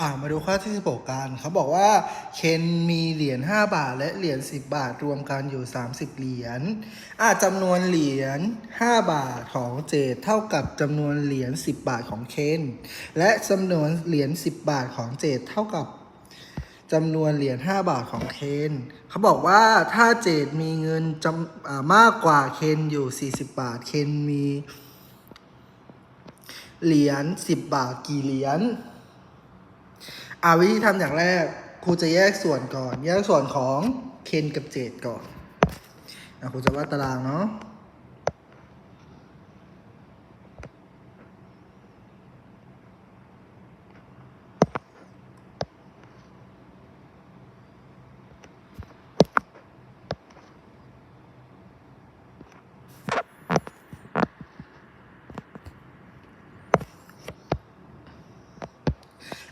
อ่ามาดูข้อที่16กันเขาบอกว่า เคนมีเหรียญ5บาท และเหรียญ10 บาทรวมกันอยู่ 30 เหรียญอ่าจำนวนเหรียญ5บาทของเจดเท่ากับจำนวนเหรียญ10 บาทของเคนและจำนวนเหรียญ10 บาทของเจดเท่ากับจำนวนเหรียญ5บาทของเคนเขาบอกว่าถ้าเจดมีเงินจำอ่ามากกว่าเคนอยู่ 40 บาท เคนมีเหรียญ10 บาทกี่เหรียญ อาวิธีทำอย่างแรกครูจะแยกส่วนก่อน แยกส่วนของเคนกับเจดก่อนอะครูจะวาดตารางเนาะ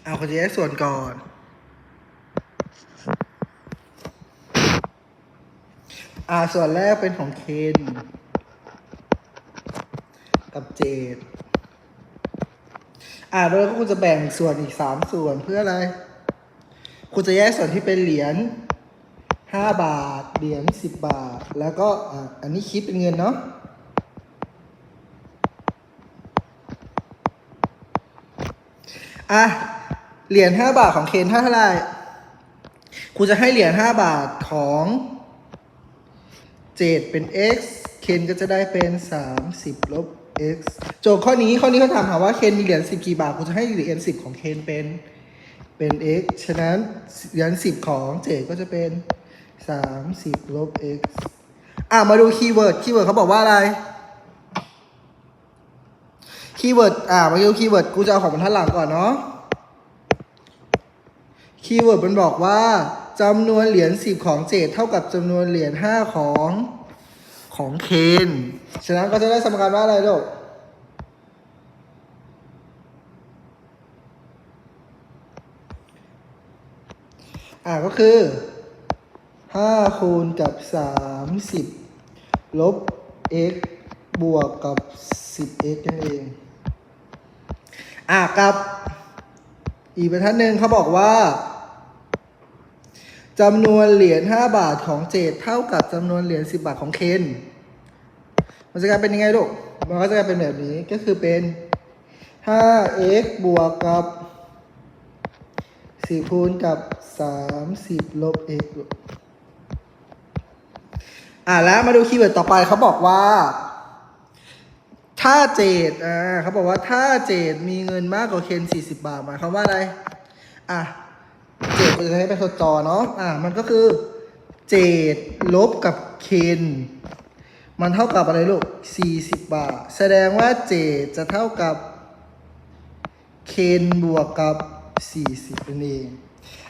เอะครูจะแยกส่วนก่อน อ่าส่วนแรกเป็นของเคนกับเจดอ่าแล้วก็คุณจะแบ่งส่วนอีกสามส่วนเพื่ออะไร คุณจะแยกส่วนที่เป็นเหรียญห้าบาท เหรียญสิบบาท แล้วก็อ่าอันนี้คิดเป็นเงินเนาะอะ เหรียญห้าบาทของเคนเท่าไหร่ครูจะให้เหรียญห้าบาทของเจดเป็น x เคนก็จะได้เป็น30ลบ x โจทย์ข้อนี้ข้อนี้เขาถามหาว่าเคนมีเหรียญ10กี่บาทกูจะให้เหรียญ10ของเคนเป็นเป็น x ฉะนั้นเหรียญ10ของเจดก็จะเป็น30ลบ x อะมาดูคีย์เวิร์ดคีย์เวิร์ดเขาบอกว่าอะไรคีย์เวิร์ดอะมาดูคีย์เวิร์ดกูจะเอาของบรรทัดหลังก่อนเนาะ คีย์เวิร์ดมันบอกว่าจำนวนเหรียญสิบของเจดเท่ากับจำนวนเหรียญห้าของของเคน ฉะนั้นก็จะได้สมการว่าอะไรลูกอ่าก็คือห้าคูณกับสามสิบลบ x บวกกับสิบ x นั่นเอง อ่ากับ อีกบรรทัดหนึ่งเขาบอกว่า จำนวนเหรียญ5บาทของเจดเท่ากับจำนวนเหรียญ10 บาทของเคนมันจะกลายเป็นยังไงลูก มันก็จะกลายเป็นแบบนี้ก็คือเป็น 5x บวกกับ 4 คูณกับ 30 ลบ x ลูกอ่าแล้วมาดูคีย์เวิร์ดต่อไปเขาบอกว่า ถ้าเจดอ่าเขาบอกว่าถ้าเจดมีเงินมากกว่าเคน40 บาทหมายความว่าอะไร อะ เราจะให้เป็นตัวจอเนาะอะมันก็คือเจดลบกับเคนมันเท่ากับอะไรลูก 40 บาท แสดงว่าเจดจะเท่ากับเคนบวกกับ 40นั่นเอง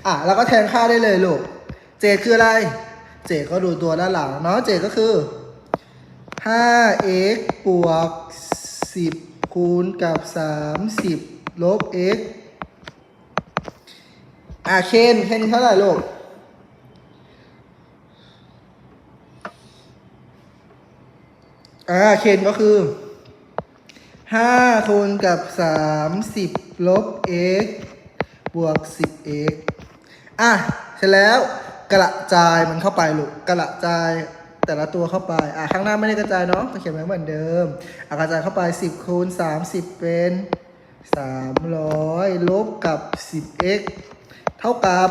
อะ แล้วก็แทนค่าได้เลยลูก เจดคืออะไร เจดก็ดูตัวด้านหลังเนาะ เจดก็คือ 5x บวก 10 คูณกับ 30 ลบ x อะเคนเคนเท่าไหร่ลูกอ่าเคนก็คือ5คูณกับ30ลบ x บวก 10x อะเสร็จแล้วกระจายมันเข้าไปลูกกระจายแต่ละตัวเข้าไป อะข้างหน้าไม่ได้กระจายเนาะก็เขียนไว้เหมือนเดิม อะกระจายเข้าไป 10คูณ30 เป็น 300 ลบกับ 10x เท่ากับ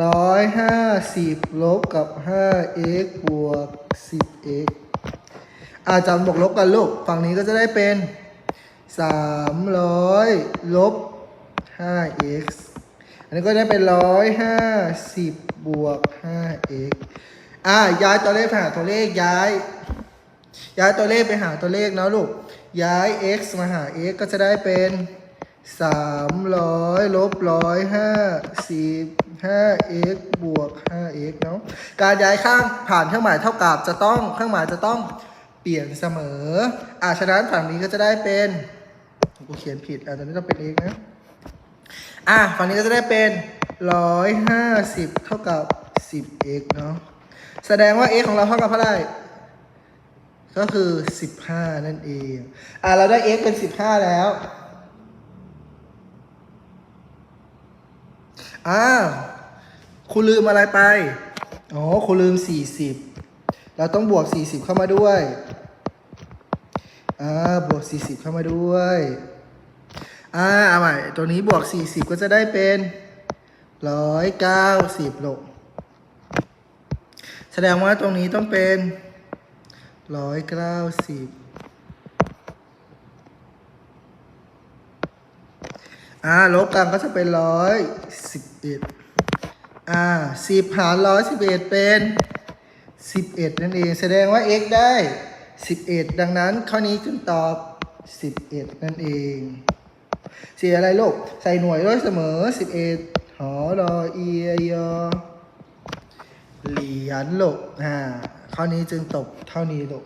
150ลบกับ 5x บวก 10x อาจารย์บวกลบกันลูก ฝั่งนี้ก็จะได้เป็น300ลบ 5x อันนี้ก็ได้เป็น150บวก 5x อ่าย้ายตัวเลขไปหาตัวเลขย้าย ย้ายตัวเลขไปหาตัวเลขเนาะลูก ย้าย x มาหา x ก็จะได้เป็น 300ลบ150 5x บวก 5x เนาะการย้ายข้างผ่านเครื่องหมายเท่ากับจะต้องเครื่องหมายจะต้องเปลี่ยนเสมออ่าฉะนั้นฝั่งนี้ก็จะได้เป็นกูเขียนผิดอ่าตอนนี้ต้องเป็น x นะอะฝั่งนี้ก็จะได้เป็น150เท่ากับ 10x เนาะแสดงว่า x ของเราเท่ากับเท่าไหร่ก็คือ15นั่นเองอะเราได้ x เป็น15แล้ว อ้าวคุณลืมอะไรไป อ๋อ คุณลืมสี่สิบ เราต้องบวกสี่สิบเข้ามาด้วย อ่า บวกสี่สิบเข้ามาด้วย อ่า เอาใหม่ ตัวนี้บวกสี่สิบก็จะได้เป็นร้อยเก้าสิบลงแสดงว่าตรงนี้ต้องเป็นร้อยเก้าสิบ อ่าลบกันก็จะเป็นร้อยสิบเอ็ดอ่าสิบหารร้อยสิบเอ็ดเป็นสิบเอ็ดนั่นเองแสดงว่า x ได้สิบเอ็ดดังนั้นข้อนี้จึงตอบสิบเอ็ดนั่นเองเสียอะไรลูกใส่หน่วยด้วยเสมอสิบเอ็ดหอรอเอียยอเหรียญลูกอ่าข้อนี้จึงตกเท่านี้ลูก